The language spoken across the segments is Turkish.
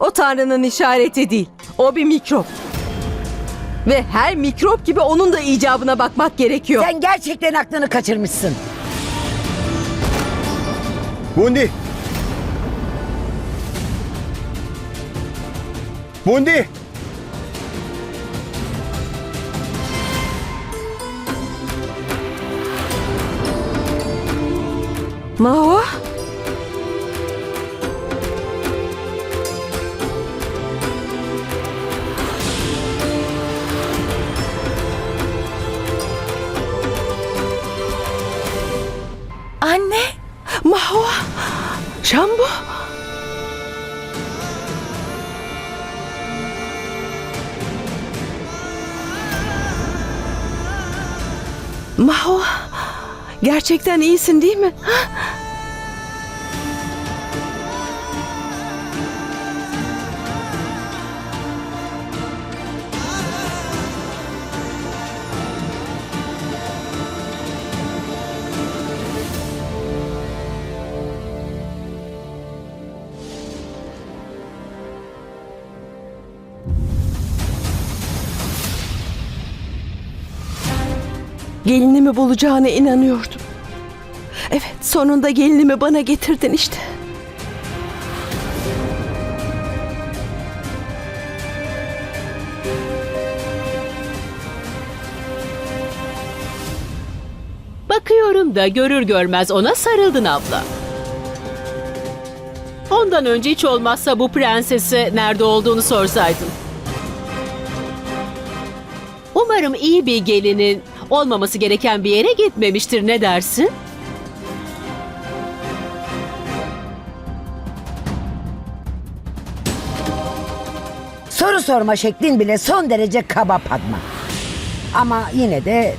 O Tanrı'nın işareti değil. O bir mikrop. Ve her mikrop gibi onun da icabına bakmak gerekiyor. Sen gerçekten aklını kaçırmışsın. Bundi! Bundi! Mahva? Mahva? Şambu? Mahva? Gerçekten iyisin değil mi? Gelinimi bulacağına inanıyordum. Evet, sonunda gelinimi bana getirdin işte. Bakıyorum da görür görmez ona sarıldın abla. Ondan önce hiç olmazsa bu prensese nerede olduğunu sorsaydın. Umarım iyi bir gelinin olmaması gereken bir yere gitmemiştir ne dersin? Soru sorma şeklin bile son derece kaba Padma. Ama yine de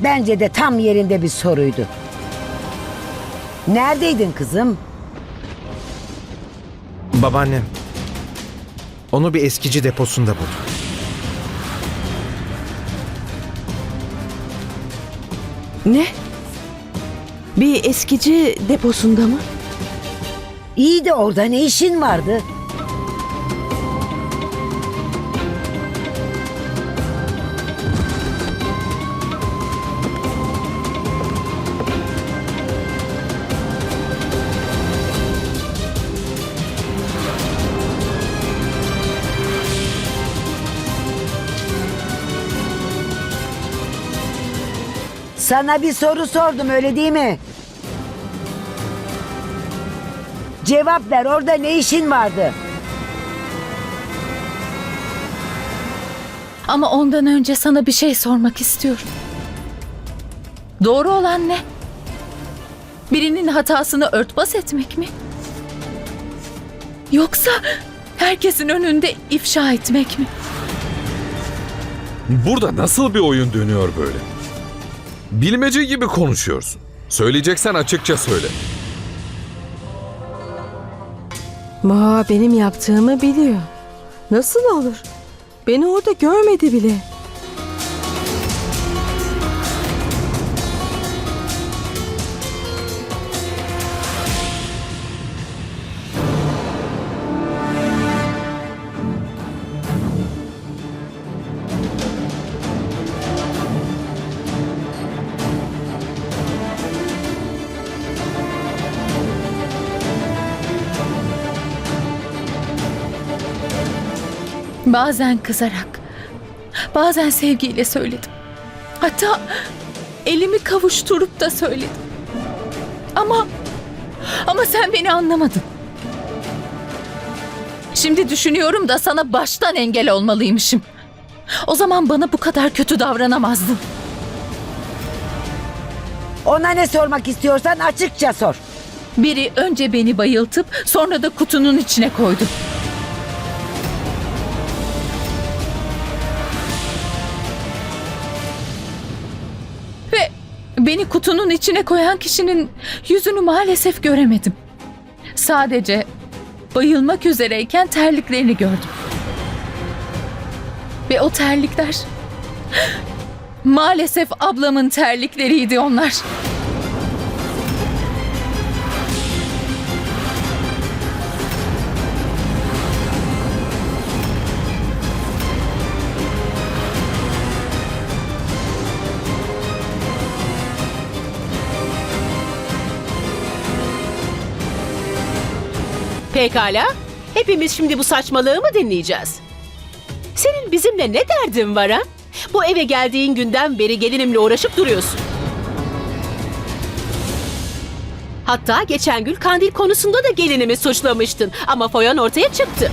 bence de tam yerinde bir soruydu. Neredeydin kızım? Babaannem. Onu bir eskici deposunda buldum. Ne? Bir eskici deposunda mı? İyi de orada ne işin vardı? Sana bir soru sordum öyle değil mi? Cevap ver orada ne işin vardı? ama ondan önce sana bir şey sormak istiyorum. Doğru olan ne? Birinin hatasını örtbas etmek mi? Yoksa herkesin önünde ifşa etmek mi? Burada nasıl bir oyun dönüyor böyle? Bilmece gibi konuşuyorsun. Söyleyeceksen açıkça söyle. Ma benim yaptığımı biliyor. Nasıl olur? Beni orada görmedi bile. Bazen kızarak, bazen sevgiyle söyledim. Hatta elimi kavuşturup da söyledim. Ama ama sen beni anlamadın. Şimdi düşünüyorum da sana baştan engel olmalıymışım. O zaman bana bu kadar kötü davranamazdın. Ona ne sormak istiyorsan açıkça sor. Biri önce beni bayıltıp sonra da kutunun içine koydu. Beni kutunun içine koyan kişinin yüzünü maalesef göremedim. Sadece bayılmak üzereyken terliklerini gördüm. Ve o terlikler maalesef ablamın terlikleriydi onlar. Pekala. Hepimiz şimdi bu saçmalığı mı dinleyeceğiz? Senin bizimle ne derdin var ha? Bu eve geldiğin günden beri gelinimle uğraşıp duruyorsun. Hatta geçen gün kandil konusunda da gelinimi suçlamıştın ama foyan ortaya çıktı.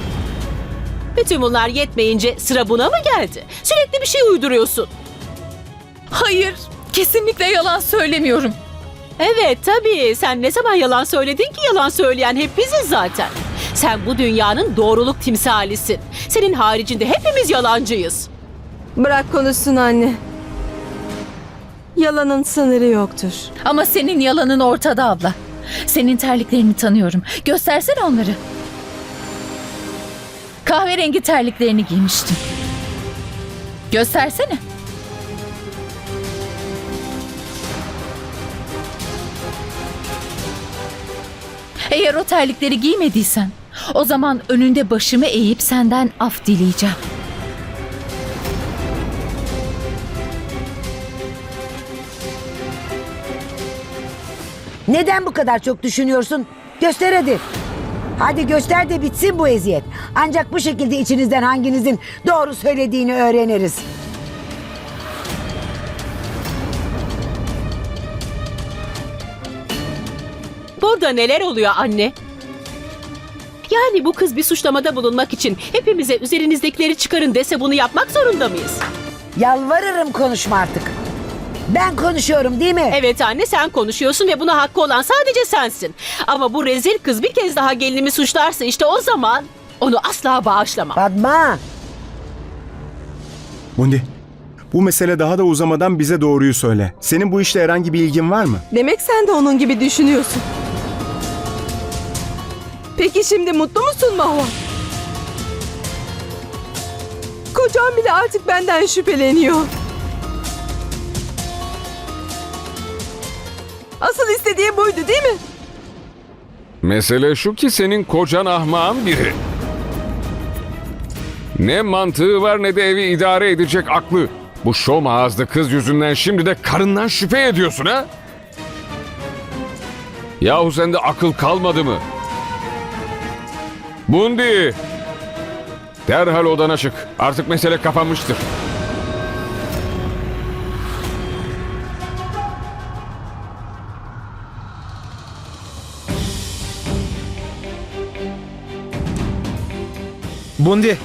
Bütün bunlar yetmeyince sıra buna mı geldi? Sürekli bir şey uyduruyorsun. Hayır, kesinlikle yalan söylemiyorum. Evet tabii. Sen ne zaman yalan söyledin ki yalan söyleyen hep biziz zaten. Sen bu dünyanın doğruluk timsalisin. Senin haricinde hepimiz yalancıyız. Bırak konuşsun anne. Yalanın sınırı yoktur. Ama senin yalanın ortada abla. Senin terliklerini tanıyorum. Göstersene onları. Kahverengi terliklerini giymiştin. Göstersene. Eğer o terlikleri giymediysen, o zaman önünde başımı eğip senden af dileyeceğim. Neden bu kadar çok düşünüyorsun? Göster hadi. Hadi göster de bitsin bu eziyet. Ancak bu şekilde içinizden hanginizin doğru söylediğini öğreniriz. Burada neler oluyor anne? Yani bu kız bir suçlamada bulunmak için hepimize üzerinizdekileri çıkarın dese bunu yapmak zorunda mıyız? Yalvarırım konuşma artık. Ben konuşuyorum değil mi? Evet anne sen konuşuyorsun ve buna hakkı olan sadece sensin. Ama bu rezil kız bir kez daha gelinimi suçlarsa işte o zaman onu asla bağışlamam. Fatma. Bundi. Bu mesele daha da uzamadan bize doğruyu söyle. Senin bu işle herhangi bir ilgin var mı? Demek sen de onun gibi düşünüyorsun. Peki şimdi mutlu musun Mahva? Kocam bile artık benden şüpheleniyor. Asıl istediği buydu değil mi? Mesele şu ki senin kocan ahmağın biri. Ne mantığı var ne de evi idare edecek aklı. Bu şom ağızlı kız yüzünden şimdi de karından şüphe ediyorsun ha? Yahu sende akıl kalmadı mı? Bundi! Derhal odana çık. Artık mesele kapanmıştır. Bundi.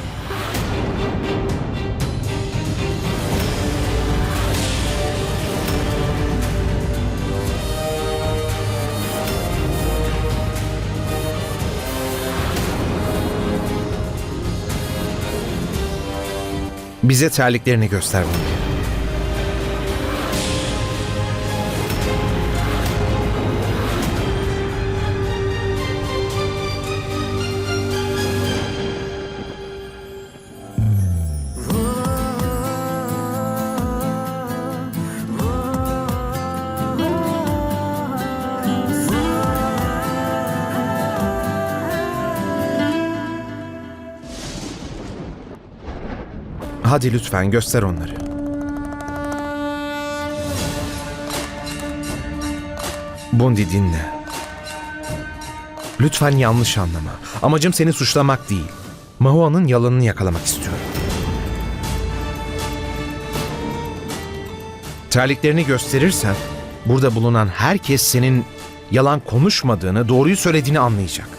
Bize terliklerini göster Bundi. Hadi lütfen göster onları. Bundi dinle. Lütfen yanlış anlama. Amacım seni suçlamak değil. Mahua'nın yalanını yakalamak istiyorum. Terliklerini gösterirsen burada bulunan herkes senin yalan konuşmadığını, doğruyu söylediğini anlayacak.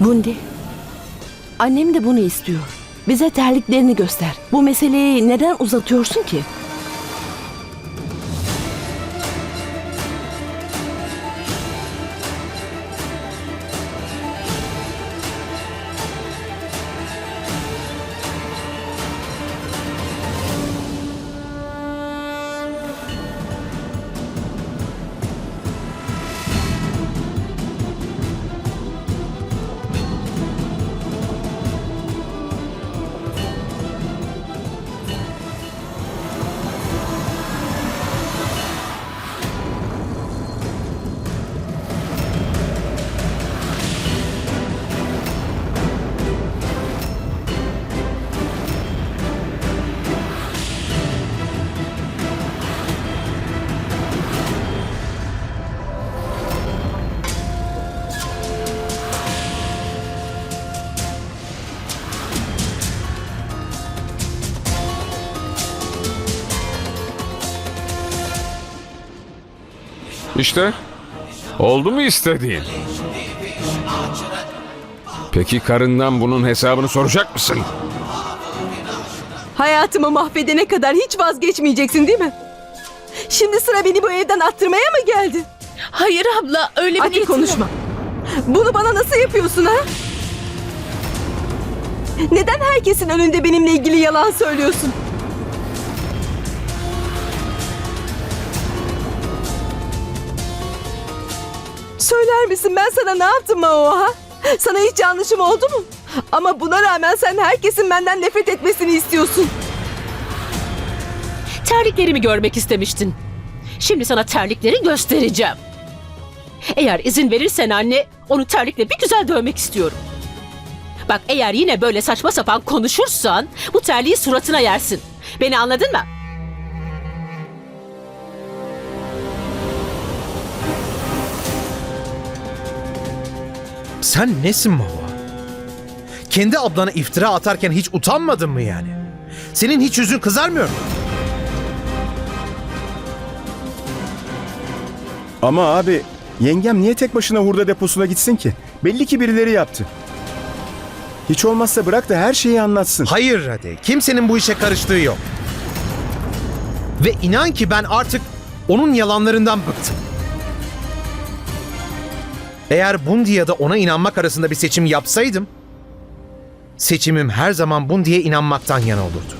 Bundi. Annem de bunu istiyor. Bize terliklerini göster. Bu meseleyi neden uzatıyorsun ki? İşte oldu mu istediğin? Peki karından bunun hesabını soracak mısın? Hayatımı mahvedene kadar hiç vazgeçmeyeceksin değil mi? Şimdi sıra beni bu evden attırmaya mı geldi? Hayır abla öyle bir Hadi niyetim yok. konuşma. Bunu bana nasıl yapıyorsun ha? Neden herkesin önünde benimle ilgili yalan söylüyorsun? Söyler misin ben sana ne yaptım o ha? Sana hiç yanlışım oldu mu? Ama buna rağmen sen herkesin benden nefret etmesini istiyorsun. Terliklerimi görmek istemiştin. Şimdi sana terlikleri göstereceğim. Eğer izin verirsen anne, onu terlikle bir güzel dövmek istiyorum. Bak eğer yine böyle saçma sapan konuşursan bu terliği suratına yersin. Beni anladın mı? Sen nesin Mahva? Kendi ablana iftira atarken hiç utanmadın mı yani? Senin hiç yüzün kızarmıyor mu? Ama abi yengem niye tek başına hurda deposuna gitsin ki? Belli ki birileri yaptı. Hiç olmazsa bırak da her şeyi anlatsın. Hayır Rade, kimsenin bu işe karıştığı yok. Ve inan ki ben artık onun yalanlarından bıktım. Eğer Bundi ya da ona inanmak arasında bir seçim yapsaydım, seçimim her zaman Bundi'ye inanmaktan yana olurdu.